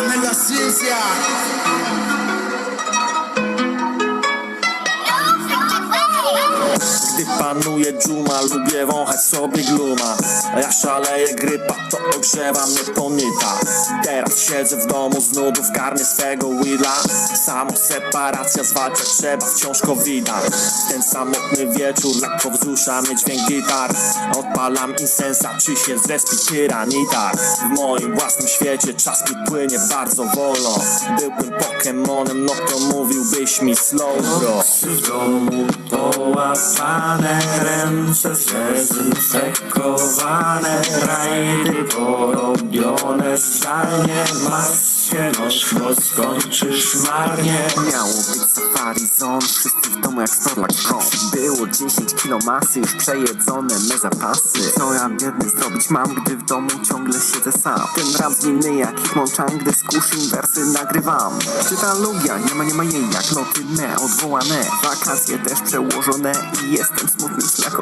Amegasinzia. Panuje dżuma, lubię wąchać sobie gluma A jak szaleje grypa, to ogrzewa mnie ponyta Teraz siedzę w domu z nudów, karmię swego weedla Samo separacja zwalcza trzeba wciąż covida Ten samotny wieczór lekko wzrusza mnie dźwięk gitar. Odpalam insensa, czy się zrespi tyranitar. W moim własnym świecie czas mi płynie bardzo wolno. Byłbym Pokemonem, no to mówiłbyś mi slow bro w domu połapane ręce przezinfekowane, rajdy porobane. Porobione zdalnie maskę noś, bo skończysz marnie. Miało być safari zone, wszyscy w domu jak Storlak Pro Było 10 kilo masy, już przejedzone me zapasy. Co ja biedny zrobić mam, gdy w domu ciągle siedzę sam? Ten rap zwinny jak Hitmonchan, gdy z kuszyn wersy nagrywam. Czy ta lugia, nie ma, nie ma jej jak noty me odwołane. Wakacje też przełożone i jestem smutny jak